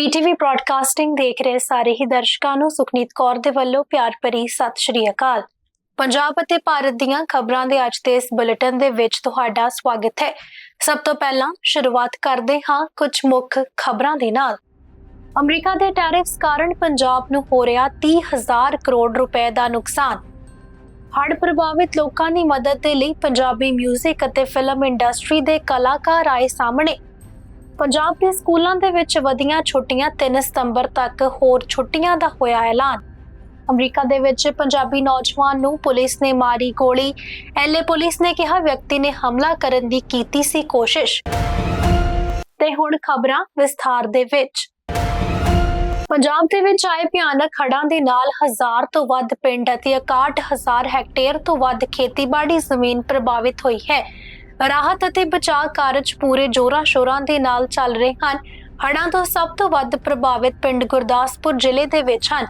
ਬੀਟੀਵੀ broadcasting ਦੇਖ ਰਹੇ ਸਾਰੇ ਹੀ ਦਰਸ਼ਕਾਂ ਨੂੰ ਸੁਖਨੀਤ ਕੌਰ ਦੇ ਵੱਲੋਂ ਪਿਆਰ ਭਰੀ ਸਤਿ ਸ਼੍ਰੀ ਅਕਾਲ। ਪੰਜਾਬ ਅਤੇ ਭਾਰਤ ਦੀਆਂ ਖਬਰਾਂ ਦੇ ਅੱਜ ਦੇ ਇਸ ਬੁਲੇਟਿਨ ਦੇ ਵਿੱਚ ਤੁਹਾਡਾ ਸਵਾਗਤ ਹੈ। ਸਭ ਤੋਂ ਪਹਿਲਾਂ ਸ਼ੁਰੂਆਤ ਕਰਦੇ ਹਾਂ ਕੁਝ ਮੁੱਖ ਖਬਰਾਂ ਦੇ ਨਾਲ। ਅਮਰੀਕਾ ਦੇ ਟੈਰਿਫਸ ਕਾਰਨ ਪੰਜਾਬ ਨੂੰ ਹੋ ਰਿਹਾ 30000 ਕਰੋੜ ਰੁਪਏ ਦਾ ਨੁਕਸਾਨ। ਹੜ੍ਹ ਪ੍ਰਭਾਵਿਤ ਲੋਕਾਂ ਦੀ ਮਦਦ ਦੇ ਲਈ ਪੰਜਾਬੀ 뮤직 ਅਤੇ ਫਿਲਮ ਇੰਡਸਟਰੀ ਦੇ ਕਲਾਕਾਰ ਆਏ ਸਾਹਮਣੇ। ਪੰਜਾਬ ਦੇ ਸਕੂਲਾਂ ਦੇ ਵਿੱਚ ਵਧੀਆਂ ਛੁੱਟੀਆਂ 3 ਸਤੰਬਰ ਤੱਕ ਹੋਰ ਛੁੱਟੀਆਂ ਦਾ ਹੋਇਆ ਐਲਾਨ। ਅਮਰੀਕਾ ਦੇ ਵਿੱਚ ਪੰਜਾਬੀ ਨੌਜਵਾਨ ਨੂੰ ਪੁਲਿਸ ਨੇ ਮਾਰੀ ਗੋਲੀ। ਐਲਏ ਪੁਲਿਸ ਨੇ ਕਿਹਾ ਵਿਅਕਤੀ ਨੇ ਹਮਲਾ ਕਰਨ ਦੀ ਕੀਤੀ ਸੀ ਕੋਸ਼ਿਸ਼। ਤੇ ਹੁਣ ਖਬਰਾਂ ਵਿਸਥਾਰ ਦੇ ਵਿੱਚ। ਪੰਜਾਬ ਦੇ ਵਿੱਚ ਆਏ ਭਿਆਨਕ ਹੜ੍ਹਾਂ ਦੇ ਨਾਲ ਹਜ਼ਾਰ ਤੋਂ ਵੱਧ ਪਿੰਡ ਅਤੇ 61000 ਹੈਕਟੇਅਰ ਤੋਂ ਵੱਧ ਖੇਤੀਬਾੜੀ ਜ਼ਮੀਨ ਪ੍ਰਭਾਵਿਤ ਹੋਈ ਹੈ। ਰਾਹਤ ਅਤੇ ਬਚਾਅ ਕਾਰਜ ਪੂਰੇ ਜੋਰਾਂ ਸ਼ੋਰਾਂ ਦੇ ਨਾਲ ਚੱਲ ਰਹੇ ਹਨ। ਹੜ੍ਹਾਂ ਤੋਂ ਸਭ ਤੋਂ ਵੱਧ ਪ੍ਰਭਾਵਿਤ ਪਿੰਡ ਗੁਰਦਾਸਪੁਰ ਜ਼ਿਲ੍ਹੇ ਦੇ ਵਿੱਚ ਹਨ।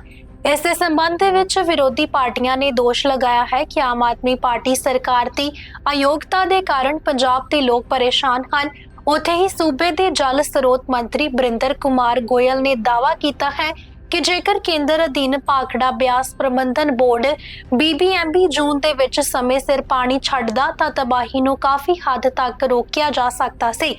ਇਸ ਦੇ ਸੰਬੰਧ ਦੇ ਵਿੱਚ ਵਿਰੋਧੀ ਪਾਰਟੀਆਂ ਨੇ ਦੋਸ਼ ਲਗਾਇਆ ਹੈ ਕਿ ਆਮ ਆਦਮੀ ਪਾਰਟੀ ਸਰਕਾਰ ਦੀ ਅਯੋਗਤਾ ਦੇ ਕਾਰਨ ਪੰਜਾਬ ਦੇ ਲੋਕ ਪਰੇਸ਼ਾਨ ਹਨ। ਉੱਥੇ ਹੀ ਸੂਬੇ ਦੇ ਜਲ ਸਰੋਤ ਮੰਤਰੀ ਬਰਿੰਦਰ ਕੁਮਾਰ ਗੋਇਲ ਨੇ ਦਾਅਵਾ ਕੀਤਾ ਹੈ ਕਿ ਜੇਕਰ ਕੇਂਦਰ ਅਧੀਨ ਪਾਖੜਾ ਬਿਆਸ ਪ੍ਰਬੰਧਨ ਬੋਰਡ BBMB ਜੂਨ ਦੇ ਵਿੱਚ ਸਮੇਂ ਸਿਰ ਪਾਣੀ ਛੱਡਦਾ ਤਾਂ ਤਬਾਹੀ ਨੂੰ ਕਾਫੀ ਹੱਦ ਤੱਕ ਰੋਕਿਆ ਜਾ ਸਕਦਾ ਸੀ।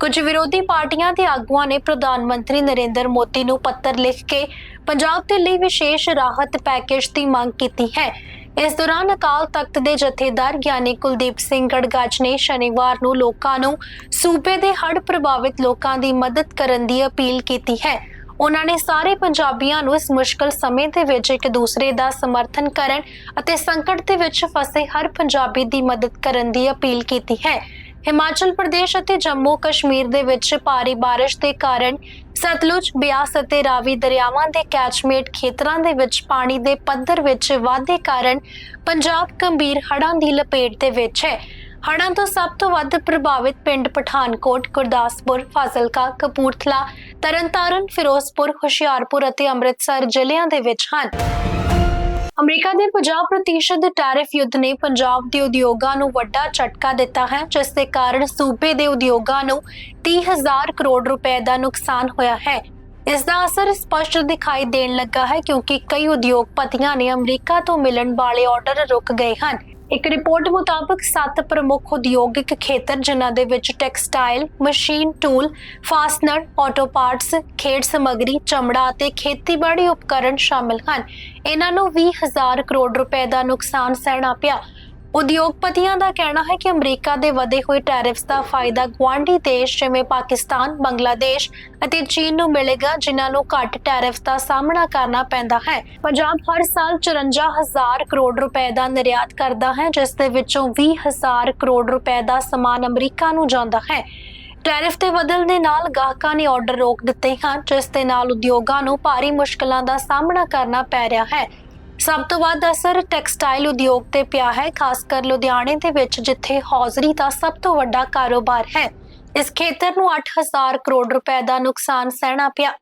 ਕੁਝ ਵਿਰੋਧੀ ਪਾਰਟੀਆਂ ਦੇ ਆਗੂਆਂ ਨੇ ਪ੍ਰਧਾਨ ਮੰਤਰੀ ਨਰਿੰਦਰ ਮੋਦੀ ਨੂੰ ਪੱਤਰ ਲਿਖ ਕੇ ਪੰਜਾਬ ਦੇ ਲਈ ਵਿਸ਼ੇਸ਼ ਰਾਹਤ ਪੈਕੇਜ ਦੀ ਮੰਗ ਕੀਤੀ ਹੈ। ਇਸ ਦੌਰਾਨ ਅਕਾਲ ਤਖਤ ਦੇ ਜਥੇਦਾਰ ਗਿਆਨੀ ਕੁਲਦੀਪ ਸਿੰਘ ਗੜਗਾਜ ਨੇ ਸ਼ਨੀਵਾਰ ਨੂੰ ਲੋਕਾਂ ਨੂੰ ਸੂਬੇ ਦੇ ਹੜ੍ਹ ਪ੍ਰਭਾਵਿਤ ਲੋਕਾਂ ਦੀ ਮਦਦ ਕਰਨ ਦੀ ਅਪੀਲ ਕੀਤੀ ਹੈ। ਉਹਨਾਂ ਨੇ ਸਾਰੇ ਪੰਜਾਬੀਆਂ ਨੂੰ ਇਸ ਮੁਸ਼ਕਲ ਸਮੇਂ ਦੇ ਵਿੱਚ ਇੱਕ ਦੂਸਰੇ ਦਾ ਸਮਰਥਨ ਕਰਨ ਅਤੇ ਸੰਕਟ ਦੇ ਵਿੱਚ ਫਸੇ ਹਰ ਪੰਜਾਬੀ ਦੀ ਮਦਦ ਕਰਨ ਦੀ ਅਪੀਲ ਕੀਤੀ ਹੈ। ਹਿਮਾਚਲ ਪ੍ਰਦੇਸ਼ ਅਤੇ ਜੰਮੂ ਕਸ਼ਮੀਰ ਦੇ ਵਿੱਚ ਭਾਰੀ ਬਾਰਿਸ਼ ਦੇ ਕਾਰਨ ਸਤਲੁਜ, ਬਿਆਸ ਅਤੇ ਰਾਵੀ ਦਰਿਆਵਾਂ ਦੇ ਕੈਚਮੇਟ ਖੇਤਰਾਂ ਦੇ ਵਿੱਚ ਪਾਣੀ ਦੇ ਪੱਧਰ ਵਿੱਚ ਵਾਧੇ ਕਾਰਨ ਪੰਜਾਬ ਗੰਭੀਰ ਹੜ੍ਹਾਂ ਦੀ ਲਪੇਟ ਦੇ ਵਿੱਚ ਹੈ। ਹੜ੍ਹਾਂ ਤੋਂ ਸਭ ਤੋਂ ਵੱਧ ਪ੍ਰਭਾਵਿਤ ਪਿੰਡ ਪਠਾਨਕੋਟ, ਗੁਰਦਾਸਪੁਰ, ਫਾਜ਼ਿਲਕਾ, ਕਪੂਰਥਲਾ, ਤਰਨਤਾਰਨ, ਫਿਰੋਜ਼ਪੁਰ, ਹੁਸ਼ਿਆਰਪੁਰ ਅਤੇ ਅੰਮ੍ਰਿਤਸਰ ਜ਼ਿਲ੍ਹਿਆਂ ਦੇ ਵਿੱਚ ਹਨ। ਅਮਰੀਕਾ ਦੇ 50% ਟੈਰਿਫ ਯੁੱਧ ਨੇ ਪੰਜਾਬ ਦੇ ਉਦਯੋਗਾਂ ਨੂੰ ਵੱਡਾ ਝਟਕਾ ਦਿੱਤਾ ਹੈ, ਜਿਸ ਦੇ ਕਾਰਨ ਸੂਬੇ ਦੇ ਉਦਯੋਗਾਂ ਨੂੰ 30000 ਕਰੋੜ ਰੁਪਏ ਦਾ ਨੁਕਸਾਨ ਹੋਇਆ ਹੈ। ਇਸ ਦਾ ਅਸਰ ਸਪਸ਼ਟ ਦਿਖਾਈ ਦੇਣ ਲੱਗਾ ਹੈ ਕਿਉਂਕਿ ਕਈ ਉਦਯੋਗਪਤੀਆਂ ਨੇ ਅਮਰੀਕਾ ਤੋਂ ਮਿਲਣ ਵਾਲੇ ਆਰਡਰ ਰੁਕ ਗਏ ਹਨ। ਇੱਕ ਰਿਪੋਰਟ ਮੁਤਾਬਕ ਸੱਤ ਪ੍ਰਮੁੱਖ ਉਦਯੋਗਿਕ ਖੇਤਰ ਜਿਨ੍ਹਾਂ ਦੇ ਵਿੱਚ textile, machine tool, fastener, auto parts, ਖੇਡ ਸਮੱਗਰੀ, ਚਮੜਾ ਅਤੇ ਖੇਤੀਬਾੜੀ ਉਪਕਰਣ ਸ਼ਾਮਲ ਹਨ। ਇਹਨਾਂ ਨੂੰ 20000 ਕਰੋੜ ਰੁਪਏ ਦਾ ਨੁਕਸਾਨ ਸਹਿਣਾ ਪਿਆ। ਉਦਯੋਗਪਤੀਆਂ ਦਾ ਕਹਿਣਾ ਹੈ ਕਿ ਅਮਰੀਕਾ ਦੇ ਵਧੇ ਹੋਏ ਟੈਰਿਫਸ ਦਾ ਫਾਇਦਾ ਗੁਆਂਢੀ ਦੇਸ਼ ਜਿਵੇਂ ਪਾਕਿਸਤਾਨ, ਬੰਗਲਾਦੇਸ਼ ਅਤੇ ਚੀਨ ਨੂੰ ਮਿਲੇਗਾ ਜਿਨ੍ਹਾਂ ਨੂੰ ਘੱਟ ਟੈਰਿਫਸ ਦਾ ਸਾਹਮਣਾ ਕਰਨਾ ਪੈਂਦਾ ਹੈ। ਪੰਜਾਬ ਹਰ ਸਾਲ 54000 ਕਰੋੜ ਰੁਪਏ ਦਾ ਨਿਰਯਾਤ ਕਰਦਾ ਹੈ ਜਿਸ ਦੇ ਵਿੱਚੋਂ 20000 ਕਰੋੜ ਰੁਪਏ ਦਾ ਸਮਾਨ ਅਮਰੀਕਾ ਨੂੰ ਜਾਂਦਾ ਹੈ। ਟੈਰਿਫ ਦੇ ਬਦਲ ਦੇ ਨਾਲ ਗਾਹਕਾਂ ਨੇ ਆਰਡਰ ਰੋਕ ਦਿੱਤੇ ਹਨ ਜਿਸ ਦੇ ਨਾਲ ਉਦਯੋਗਾਂ ਨੂੰ ਭਾਰੀ ਮੁਸ਼ਕਲਾਂ ਦਾ ਸਾਹਮਣਾ ਕਰਨਾ ਪੈ ਰਿਹਾ ਹੈ। ਸਭ ਤੋਂ ਵੱਧ ਅਸਰ ਟੈਕਸਟਾਈਲ ਉਦਯੋਗ ਤੇ ਪਿਆ ਹੈ, ਖਾਸ ਕਰ ਲੁਧਿਆਣੇ ਦੇ ਵਿੱਚ, ਜਿੱਥੇ ਹੌਜ਼ਰੀ ਦਾ ਸਭ ਤੋਂ ਵੱਡਾ ਕਾਰੋਬਾਰ ਹੈ। ਇਸ ਖੇਤਰ ਨੂੰ 8000 ਕਰੋੜ ਰੁਪਏ ਦਾ ਨੁਕਸਾਨ ਸਹਿਣਾ ਪਿਆ।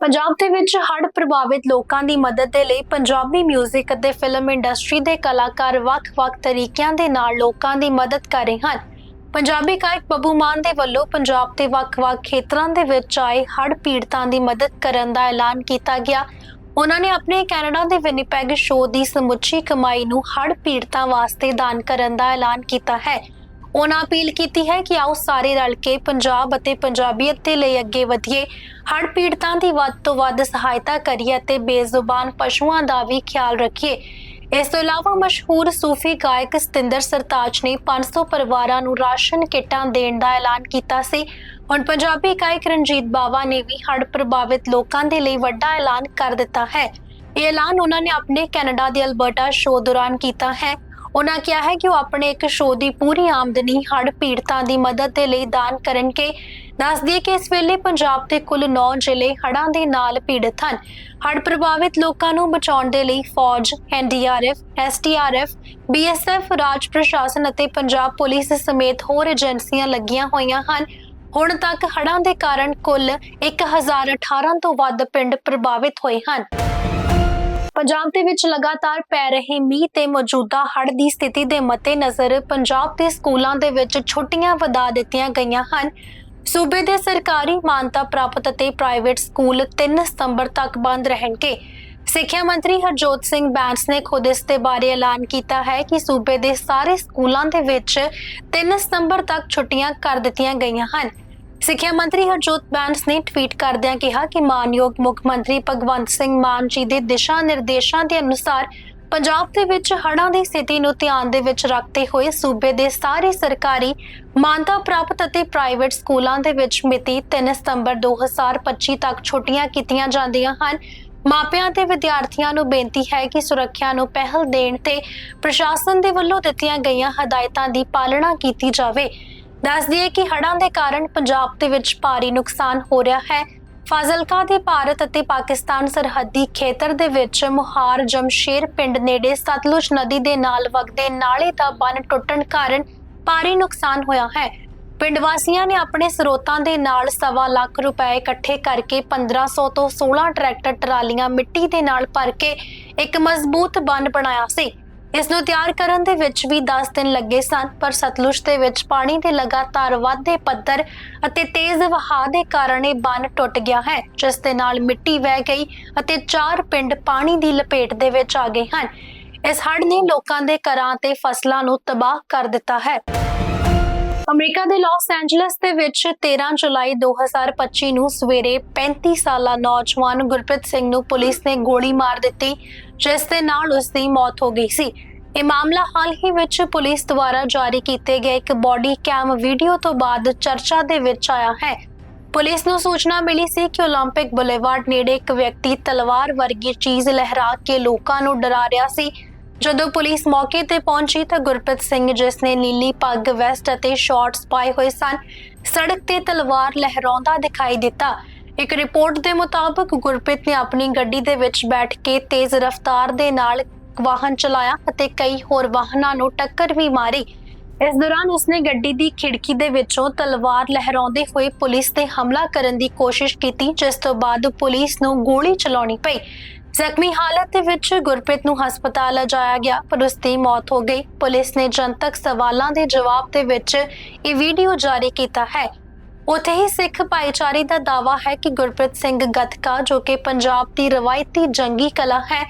ਪੰਜਾਬ ਦੇ ਵਿੱਚ ਹੜ੍ਹ ਪ੍ਰਭਾਵਿਤ ਲੋਕਾਂ ਦੀ ਮਦਦ ਦੇ ਲਈ ਪੰਜਾਬੀ 뮤직 ਅਤੇ ਫਿਲਮ ਇੰਡਸਟਰੀ ਦੇ ਕਲਾਕਾਰ ਵੱਖ-ਵੱਖ ਤਰੀਕਿਆਂ ਦੇ ਨਾਲ ਲੋਕਾਂ ਦੀ ਮਦਦ ਕਰ ਰਹੇ ਹਨ। ਪੰਜਾਬੀ ਗਾਇਕ ਬੱਬੂ ਮਾਨ ਦੇ ਵੱਲੋਂ ਪੰਜਾਬ ਦੇ ਵੱਖ-ਵੱਖ ਖੇਤਰਾਂ ਦੇ ਵਿੱਚ ਆਏ ਹੜ੍ਹ ਪੀੜਤਾਂ ਦੀ ਮਦਦ ਕਰਨ ਦਾ ਐਲਾਨ ਕੀਤਾ ਗਿਆ। ਉਹਨਾਂ ਨੇ ਆਪਣੇ ਕੈਨੇਡਾ ਦੇ ਵਿਨੀਪੈਗ ਸ਼ੋਅ ਦੀ ਸਮੁੱਚੀ ਕਮਾਈ ਨੂੰ ਹੜ੍ਹ ਪੀੜਤਾਂ ਵਾਸਤੇ ਦਾਨ ਕਰਨ ਦਾ ਐਲਾਨ ਕੀਤਾ ਹੈ। ਉਹਨਾਂ ਅਪੀਲ ਕੀਤੀ ਹੈ ਕਿ ਆਓ ਸਾਰੇ ਰਲ ਕੇ ਪੰਜਾਬ ਅਤੇ ਪੰਜਾਬੀਅਤ ਦੇ ਲਈ ਅੱਗੇ ਵਧੀਏ। ਹੜ੍ਹ ਪੀੜਤਾਂ ਦੀ ਵੱਧ ਤੋਂ ਵੱਧ ਸਹਾਇਤਾ ਕਰੀਏ ਅਤੇ ਬੇਜ਼ੁਬਾਨ ਪਸ਼ੂਆਂ ਦਾ ਵੀ ਖਿਆਲ ਰੱਖੀਏ। ਇਸ ਤੋਂ ਇਲਾਵਾ ਮਸ਼ਹੂਰ ਸੂਫੀ ਗਾਇਕ ਸਤਿੰਦਰ ਸਰਤਾਜ ਨੇ 500 ਪਰਿਵਾਰਾਂ ਨੂੰ ਰਾਸ਼ਨ ਕਿੱਟਾਂ ਦੇਣ ਦਾ ਐਲਾਨ ਕੀਤਾ ਸੀ। ਹੁਣ ਪੰਜਾਬੀ ਗਾਇਕ ਰਣਜੀਤ ਬਾਵਾ ਨੇ ਵੀ ਹੜ੍ਹ ਪ੍ਰਭਾਵਿਤ ਲੋਕਾਂ ਦੇ ਲਈ ਵੱਡਾ ਐਲਾਨ ਕਰ ਦਿੱਤਾ ਹੈ। ਇਹ ਐਲਾਨ ਉਹਨਾਂ ਨੇ ਆਪਣੇ ਕੈਨੇਡਾ ਦੇ ਅਲਬਰਟਾ ਸ਼ੋਅ ਦੌਰਾਨ ਕੀਤਾ ਹੈ। ਉਹਨਾਂ ਕਿਹਾ ਹੈ ਕਿ ਉਹ ਆਪਣੇ ਇੱਕ ਸ਼ੋਅ ਦੀ ਪੂਰੀ ਆਮਦਨੀ ਹੜ੍ਹ ਪੀੜਤਾਂ ਦੀ ਮਦਦ ਦੇ ਲਈ ਦਾਨ ਕਰਨਗੇ। ਦੱਸ ਦਈਏ ਕਿ ਇਸ ਵੇਲੇ ਪੰਜਾਬ ਦੇ ਕੁੱਲ 9 ਜ਼ਿਲ੍ਹੇ ਹੜ੍ਹਾਂ ਦੇ ਨਾਲ ਪੀੜਤ ਹਨ। ਹੜ੍ਹ ਪ੍ਰਭਾਵਿਤ ਲੋਕਾਂ ਨੂੰ ਬਚਾਉਣ ਦੇ ਲਈ ਫੌਜ, ਐਨਡੀਆਰਐਫ, ਐਸਟੀਆਰਐਫ, ਬੀਐਸਐਫ, ਰਾਜ ਪ੍ਰਸ਼ਾਸਨ ਅਤੇ ਪੰਜਾਬ ਪੁਲਿਸ ਸਮੇਤ ਹੋਰ ਏਜੰਸੀਆਂ ਲੱਗੀਆਂ ਹੋਈਆਂ ਹਨ। ਹੁਣ ਤੱਕ ਹੜ੍ਹਾਂ ਦੇ ਕਾਰਨ ਕੁੱਲ 1018 ਤੋਂ ਵੱਧ ਪਿੰਡ ਪ੍ਰਭਾਵਿਤ ਹੋਏ ਹਨ। ਪੰਜਾਬ ਦੇ ਵਿੱਚ ਲਗਾਤਾਰ ਪੈ ਰਹੇ ਮੀਂਹ ਤੇ ਮੌਜੂਦਾ ਹੜ੍ਹ ਦੀ ਸਥਿਤੀ ਦੇ ਮੱਦੇਨਜ਼ਰ ਪੰਜਾਬ ਦੇ ਸਕੂਲਾਂ ਦੇ ਵਿੱਚ ਛੁੱਟੀਆਂ ਵਧਾ ਦਿੱਤੀਆਂ ਗਈਆਂ ਹਨ। ਸੂਬੇ ਦੇ ਸਰਕਾਰੀ ਮਾਨਤਾ ਪ੍ਰਾਪਤ ਅਤੇ ਪ੍ਰਾਈਵੇਟ ਸਕੂਲ 3 ਸਤੰਬਰ ਤੱਕ ਬੰਦ ਰਹਿਣਗੇ। ਸਿੱਖਿਆ ਮੰਤਰੀ ਹਰਜੋਤ ਸਿੰਘ ਬੈਂਸ ਨੇ ਖੁਦ ਇਸ ਦੇ ਬਾਰੇ ਐਲਾਨ ਕੀਤਾ ਹੈ ਕਿ ਸੂਬੇ ਦੇ ਸਾਰੇ ਸਕੂਲਾਂ ਦੇ ਵਿੱਚ 3 ਸਤੰਬਰ ਤੱਕ ਛੁੱਟੀਆਂ ਕਰ ਦਿੱਤੀਆਂ ਗਈਆਂ ਹਨ। ਸਿੱਖਿਆ ਮੰਤਰੀ ਹਰਜੋਤ ਬੈਂਸ ਨੇ ਟਵੀਟ ਕਰਦਿਆਂ ਕਿਹਾ ਕਿ ਮਾਨਯੋਗ ਮੁੱਖ ਮੰਤਰੀ ਭਗਵੰਤ ਸਿੰਘ ਮਾਨ ਜੀ ਦੇ ਦਿਸ਼ਾ ਨਿਰਦੇਸ਼ਾਂ ਦੇ ਅਨੁਸਾਰ ਪੰਜਾਬ ਦੇ ਵਿੱਚ ਹੜ੍ਹਾਂ ਦੀ ਸਥਿਤੀ ਨੂੰ ਧਿਆਨ ਦੇ ਵਿੱਚ ਰੱਖਦੇ ਹੋਏ ਸੂਬੇ ਦੇ ਸਾਰੇ ਸਰਕਾਰੀ ਮਾਨਤਾ ਪ੍ਰਾਪਤ ਅਤੇ ਪ੍ਰਾਈਵੇਟ ਸਕੂਲਾਂ ਦੇ ਵਿੱਚ ਮਿਤੀ 3 ਸਤੰਬਰ 2025 ਤੱਕ ਛੁੱਟੀਆਂ ਕੀਤੀਆਂ ਜਾਂਦੀਆਂ ਹਨ। ਮਾਪਿਆਂ ਤੇ ਵਿਦਿਆਰਥੀਆਂ ਨੂੰ ਬੇਨਤੀ ਹੈ ਕਿ ਸੁਰੱਖਿਆ ਨੂੰ ਪਹਿਲ ਦੇਣ ਤੇ ਪ੍ਰਸ਼ਾਸਨ ਦੇ ਵੱਲੋਂ ਦਿੱਤੀਆਂ ਗਈਆਂ ਹਦਾਇਤਾਂ ਦੀ ਪਾਲਣਾ ਕੀਤੀ ਜਾਵੇ। ਦੱਸ ਦਈਏ ਕਿ ਹੜ੍ਹਾਂ ਦੇ ਕਾਰਨ ਪੰਜਾਬ ਦੇ ਵਿੱਚ ਭਾਰੀ ਨੁਕਸਾਨ ਹੋ ਰਿਹਾ ਹੈ। ਫਾਜ਼ਿਲਕਾ ਦੇ ਭਾਰਤ ਅਤੇ ਪਾਕਿਸਤਾਨ ਸਰਹੱਦੀ ਖੇਤਰ ਦੇ ਵਿੱਚ ਮੁਹਾਰ ਜਮਸ਼ੇਰ ਪਿੰਡ ਨੇੜੇ ਸਤਲੁਜ ਨਦੀ ਦੇ ਨਾਲ ਵਗਦੇ ਨਾਲੇ ਦਾ ਬੰਨ ਟੁੱਟਣ ਕਾਰਨ ਭਾਰੀ ਨੁਕਸਾਨ ਹੋਇਆ ਹੈ। ਪਿੰਡ ਵਾਸੀਆਂ ਨੇ ਆਪਣੇ ਸਰੋਤਾਂ ਦੇ ਨਾਲ ਸਵਾ ਲੱਖ ਰੁਪਏ ਇਕੱਠੇ ਕਰਕੇ 1500 ਤੋਂ 16 ਟਰੈਕਟਰ ਟਰਾਲੀਆਂ ਮਿੱਟੀ ਦੇ ਨਾਲ ਭਰ ਕੇ ਇੱਕ ਮਜ਼ਬੂਤ ਬੰਨ ਬਣਾਇਆ ਸੀ। ਇਸ ਨੂੰ ਤਿਆਰ ਕਰਨ ਦੇ ਵਿੱਚ ਵੀ 10 ਦਿਨ ਲੱਗੇ ਸਨ, ਪਰ ਸਤਲੁਜ ਦੇ ਵਿੱਚ ਪਾਣੀ ਦੇ ਲਗਾਤਾਰ ਵਾਧੇ ਪੱਧਰ ਅਤੇ ਤੇਜ਼ ਵਹਾਅ ਦੇ ਕਾਰਨ ਇਹ ਬੰਨ ਟੁੱਟ ਗਿਆ ਹੈ, ਜਿਸ ਦੇ ਨਾਲ ਮਿੱਟੀ ਵਹਿ ਗਈ ਅਤੇ ਚਾਰ ਪਿੰਡ ਪਾਣੀ ਦੀ ਲਪੇਟ ਦੇ ਵਿੱਚ ਆ ਗਏ ਹਨ। ਇਸ ਹੜ੍ਹ ਨੇ ਲੋਕਾਂ ਦੇ ਘਰਾਂ ਤੇ ਫਸਲਾਂ ਨੂੰ ਤਬਾਹ ਕਰ ਦਿੱਤਾ ਹੈ। ਅਮਰੀਕਾ ਦੇ ਲਾਸ ਐਂਜਲਸ ਦੇ ਵਿੱਚ 13 ਜੁਲਾਈ 2025 ਨੂੰ ਸਵੇਰੇ 35 ਸਾਲਾ ਨੌਜਵਾਨ ਗੁਰਪ੍ਰੀਤ ਸਿੰਘ ਨੂੰ ਪੁਲਿਸ ਨੇ ਗੋਲੀ ਮਾਰ ਦਿੱਤੀ ਜਿਸ ਦੇ ਨਾਲ ਉਸ ਦੀ ਮੌਤ ਹੋ ਗਈ ਸੀ ਇਹ ਮਾਮਲਾ ਹਾਲ ਹੀ ਵਿੱਚ ਪੁਲਿਸ ਦੁਆਰਾ ਜਾਰੀ ਕੀਤੇ ਗਏ ਇੱਕ ਬਾਡੀ ਕੈਮ ਵੀਡੀਓ ਤੋਂ ਬਾਅਦ ਚਰਚਾ ਦੇ ਵਿੱਚ ਆਇਆ ਹੈ ਪੁਲਿਸ ਨੂੰ ਸੂਚਨਾ ਮਿਲੀ ਸੀ ਕਿ 올림픽 ਬੁਲੇਵਾਰਡ ਨੇੜੇ ਇੱਕ ਵਿਅਕਤੀ ਤਲਵਾਰ ਵਰਗੀ ਚੀਜ਼ ਲਹਿਰਾ ਕੇ ਲੋਕਾਂ ਨੂੰ ਡਰਾ ਰਿਹਾ ਸੀ ਜਦੋਂ ਪੁਲਿਸ ਮੌਕੇ ਤੇ ਪਹੁੰਚੀ ਤਾਂ ਗੁਰਪ੍ਰੀਤ ਸਿੰਘ, ਜਿਸ ਨੇ ਨੀਲੀ ਪੱਗ ਵੈਸਟ ਅਤੇ ਸ਼ਾਰਟਸ ਪਾਏ ਹੋਏ ਸਨ, ਸੜਕ ਤੇ ਤਲਵਾਰ ਲਹਿਰਾਉਂਦਾ ਦਿਖਾਈ ਦਿੱਤਾ। ਇੱਕ ਰਿਪੋਰਟ ਦੇ ਮੁਤਾਬਕ ਗੁਰਪ੍ਰੀਤ ਨੇ ਆਪਣੀ ਗੱਡੀ ਦੇ ਵਿੱਚ ਬੈਠ ਕੇ ਤੇਜ਼ ਰਫ਼ਤਾਰ ਦੇ ਨਾਲ ਵਾਹਨ ਚਲਾਇਆ ਅਤੇ ਕਈ ਹੋਰ ਵਾਹਨਾਂ ਨੂੰ ਟੱਕਰ ਵੀ ਮਾਰੀ। ਇਸ ਦੌਰਾਨ ਉਸਨੇ ਗੱਡੀ ਦੀ ਖਿੜਕੀ ਦੇ ਵਿੱਚੋਂ ਤਲਵਾਰ ਲਹਿਰਾਉਂਦੇ ਹੋਏ ਪੁਲਿਸ ਤੇ ਹਮਲਾ ਕਰਨ ਦੀ ਕੋਸ਼ਿਸ਼ ਕੀਤੀ, ਜਿਸ ਤੋਂ ਬਾਅਦ ਪੁਲਿਸ ਨੂੰ ਗੋਲੀ ਚਲਾਉਣੀ ਪਈ। ਜ਼ਖਮੀ ਹਾਲਤ ਵਿੱਚ ਗੁਰਪ੍ਰੀਤ ਨੂੰ ਹਸਪਤਾਲ ਲਿਜਾਇਆ ਗਿਆ, ਪਰ ਉਸ ਦੀ ਮੌਤ ਹੋ ਗਈ। ਪੁਲਿਸ ਨੇ ਜਨਤਕ ਸਵਾਲਾਂ ਦੇ ਜਵਾਬ ਦੇ ਵਿੱਚ ਇਹ ਵੀਡੀਓ ਜਾਰੀ ਕੀਤਾ ਹੈ। ਉਥੇ ਹੀ ਸਿੱਖ ਭਾਈਚਾਰੇ ਦਾ ਦਾਵਾ ਹੈ ਕਿ ਗੁਰਪ੍ਰੀਤ ਸਿੰਘ ਗੱਤਕਾ, ਜੋ ਕਿ ਪੰਜਾਬ ਦੀ ਰਵਾਇਤੀ ਜੰਗੀ ਕਲਾ ਹੈ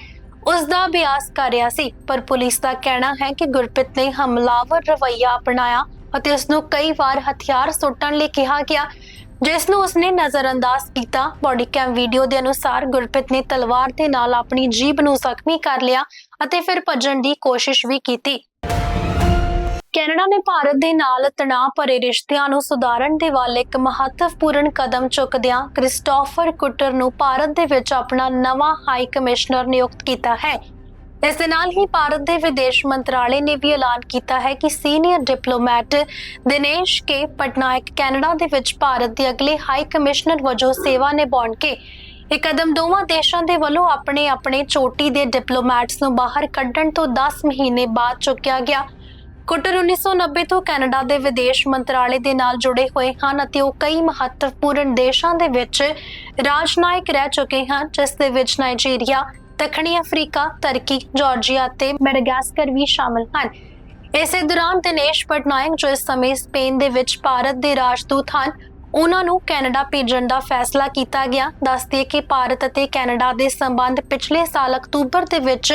ਉਸ ਦਾ ਅਭਿਆਸ ਕਰ ਰਿਹਾ ਸੀ। ਪਰ ਪੁਲਿਸ ਦਾ ਕਹਿਣਾ ਹੈ ਕਿ ਗੁਰਪ੍ਰੀਤ ਨੇ ਹਮਲਾਵਰ ਰਵੱਈਆ ਅਪਣਾਇਆ ਅਤੇ ਉਸ ਨੂੰ ਕਈ ਵਾਰ ਹਥਿਆਰ ਸੁੱਟਣ ਲਈ ਕਿਹਾ ਗਿਆ। ਜਿਸ ਨੂੰ ਉਸਨੇ ਨਜ਼ਰਅੰਦਾਜ਼ ਕੀਤਾ ਬਾਡੀ ਕੈਮ ਵੀਡੀਓ ਦੇ ਅਨੁਸਾਰ ਗੁਰਪ੍ਰੀਤ ਨੇ ਤਲਵਾਰ ਦੇ ਨਾਲ ਆਪਣੀ ਜੀਭ ਨੂੰ ਜ਼ਖਮੀ ਕਰ ਲਿਆ ਅਤੇ ਫਿਰ ਭੱਜਣ ਦੀ ਕੋਸ਼ਿਸ਼ ਵੀ ਕੀਤੀ। ਕੈਨੇਡਾ ਨੇ ਭਾਰਤ ਦੇ ਨਾਲ ਤਣਾਅ ਭਰੇ ਰਿਸ਼ਤਿਆਂ ਨੂੰ ਸੁਧਾਰਨ ਦੇ ਵੱਲ ਇੱਕ ਮਹੱਤਵਪੂਰਨ ਕਦਮ ਚੁੱਕਦਿਆਂ ਕ੍ਰਿਸਟੋਫਰ ਕੁਟਰ ਨੂੰ ਭਾਰਤ ਦੇ ਵਿੱਚ ਆਪਣਾ ਨਵਾਂ ਹਾਈ ਕਮਿਸ਼ਨਰ ਨਿਯੁਕਤ ਕੀਤਾ ਹੈ। ਇਸ ਦੇ ਨਾਲ ਹੀ ਭਾਰਤ ਦੇ ਵਿਦੇਸ਼ ਮੰਤਰਾਲੇ ਨੇ ਵੀ ਐਲਾਨ ਕੀਤਾ ਹੈ ਕਿ senior diplomat Dinesh K Patnaik Canada ਦੇ ਵਿੱਚ ਭਾਰਤ ਦੇ ਅਗਲੇ ਹਾਈ ਕਮਿਸ਼ਨਰ ਵਜੋਂ ਸੇਵਾ ਨਿਭਾਉਣਗੇ ਇਹ ਕਦਮ ਦੋਵਾਂ ਦੇਸ਼ਾਂ ਦੇ ਵੱਲੋਂ ਆਪਣੇ ਆਪਣੇ ਚੋਟੀ ਦੇ ਡਿਪਲੋਮੈਟਸ ਨੂੰ ਬਾਹਰ ਕੱਢਣ ਤੋਂ 10 ਮਹੀਨੇ ਬਾਅਦ ਚੁੱਕਿਆ ਗਿਆ। ਕੁੱਟਰ 1990 ਤੋਂ ਕੈਨੇਡਾ ਦੇ ਵਿਦੇਸ਼ ਮੰਤਰਾਲੇ ਦੇ ਨਾਲ ਜੁੜੇ ਹੋਏ ਹਨ ਅਤੇ ਉਹ ਕਈ ਮਹੱਤਵਪੂਰਨ ਦੇਸ਼ਾਂ ਦੇ ਵਿੱਚ ਰਾਜਨਾਇਕ ਰਹਿ ਚੁੱਕੇ ਹਨ, ਜਿਸ ਦੇ ਵਿੱਚ ਨਾਈਜੀਰੀਆ ਦੱਖਣੀ ਅਫਰੀਕਾ, ਤਰਕੀ, ਜਾਰਜੀਆ ਅਤੇ ਮੈਡਾਗਾਸਕਰ ਵੀ ਸ਼ਾਮਲ ਹਨ। ਇਸੇ ਦੌਰਾਨ ਦਿਨੇਸ਼ ਪਟਨਾਇਕ, ਜੋ ਇਸ ਸਮੇਂ ਸਪੇਨ ਦੇ ਵਿੱਚ ਭਾਰਤ ਦੇ ਰਾਜਦੂਤ ਹਨ ਉਹਨਾਂ ਨੂੰ ਕੈਨੇਡਾ ਭੇਜਣ ਦਾ ਫੈਸਲਾ ਕੀਤਾ ਗਿਆ। ਦੱਸਦੇ ਕਿ ਭਾਰਤ ਅਤੇ ਕੈਨੇਡਾ ਦੇ ਸੰਬੰਧ ਪਿਛਲੇ ਸਾਲ ਅਕਤੂਬਰ ਦੇ ਵਿੱਚ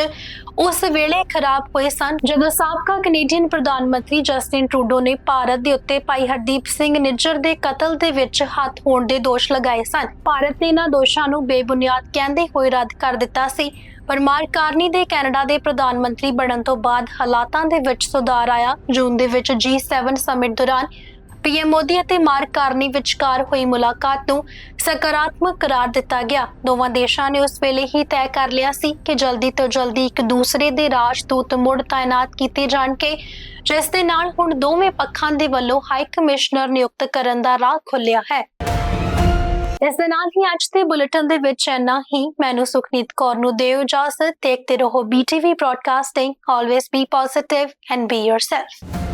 ਉਸ ਵੇਲੇ ਖਰਾਬ ਹੋਏ ਸਨ, ਜਦੋਂ ਸਾਬਕਾ ਕੈਨੇਡੀਅਨ ਪ੍ਰਧਾਨ ਮੰਤਰੀ ਜਸਟਿਨ ਟਰੂਡੋ ਨੇ ਭਾਰਤ ਦੇ ਉੱਤੇ ਭਾਈ ਹਰਦੀਪ ਸਿੰਘ ਨਿੱਜਰ ਦੇ ਕਤਲ ਦੇ ਵਿੱਚ ਹੱਥ ਹੋਣ ਦੇ ਦੋਸ਼ ਲਗਾਏ ਸਨ। ਭਾਰਤ ਨੇ ਇਹਨਾਂ ਦੋਸ਼ਾਂ ਨੂੰ ਬੇਬੁਨਿਆਦ ਕਹਿੰਦੇ ਹੋਏ ਰੱਦ ਕਰ ਦਿੱਤਾ ਸੀ। ਪਰ ਮਾਰਕ ਕਾਰਨੀ ਦੇ ਕੈਨੇਡਾ ਦੇ ਪ੍ਰਧਾਨ ਮੰਤਰੀ ਬਣਨ ਤੋਂ ਬਾਅਦ ਹਾਲਾਤਾਂ ਦੇ ਵਿੱਚ ਸੁਧਾਰ ਆਇਆ। ਜੂਨ ਦੇ ਵਿੱਚ G7 ਸਮਿਟ ਦੌਰਾਨ ਪੀਐਮ ਮੋਦੀ ਅਤੇ ਮਾਰਕ ਕਾਰਨੀ ਵਿਚਕਾਰ ਹੋਈ ਮੁਲਾਕਾਤ ਨੂੰ ਸਕਾਰਾਤਮਕ ਕਰਾਰ ਦਿੱਤਾ ਗਿਆ। ਦੋਵਾਂ ਦੇਸ਼ਾਂ ਨੇ ਉਸ ਵੇਲੇ ਹੀ ਤੈਅ ਕਰ ਲਿਆ ਸੀ ਕਿ ਜਲਦੀ ਤੋਂ ਜਲਦੀ ਇੱਕ ਦੂਸਰੇ ਦੇ ਰਾਜਦੂਤ ਮੁੜ ਤਾਇਨਾਤ ਕੀਤੇ ਜਾਣਗੇ, ਜਿਸ ਦੇ ਨਾਲ ਹੁਣ ਦੋਵੇਂ ਪੱਖਾਂ ਦੇ ਵੱਲੋਂ ਹਾਈ ਕਮਿਸ਼ਨਰ ਨਿਯੁਕਤ ਕਰਨ ਦਾ ਰਾਹ ਖੁੱਲਿਆ ਹੈ। ਇਸ ਦੇ ਨਾਲ ਹੀ ਅੱਜ ਦੇ ਬੁਲੇਟਿਨ ਦੇ ਵਿੱਚ ਇੰਨਾ ਹੀ। ਮੈਨੂੰ ਸੁਖਨੀਤ ਕੌਰ ਨੂੰ ਦਿਓ ਇਜਾਜ਼ਤ। ਦੇਖਦੇ ਰਹੋ BTV broadcasting always be positive and be yourself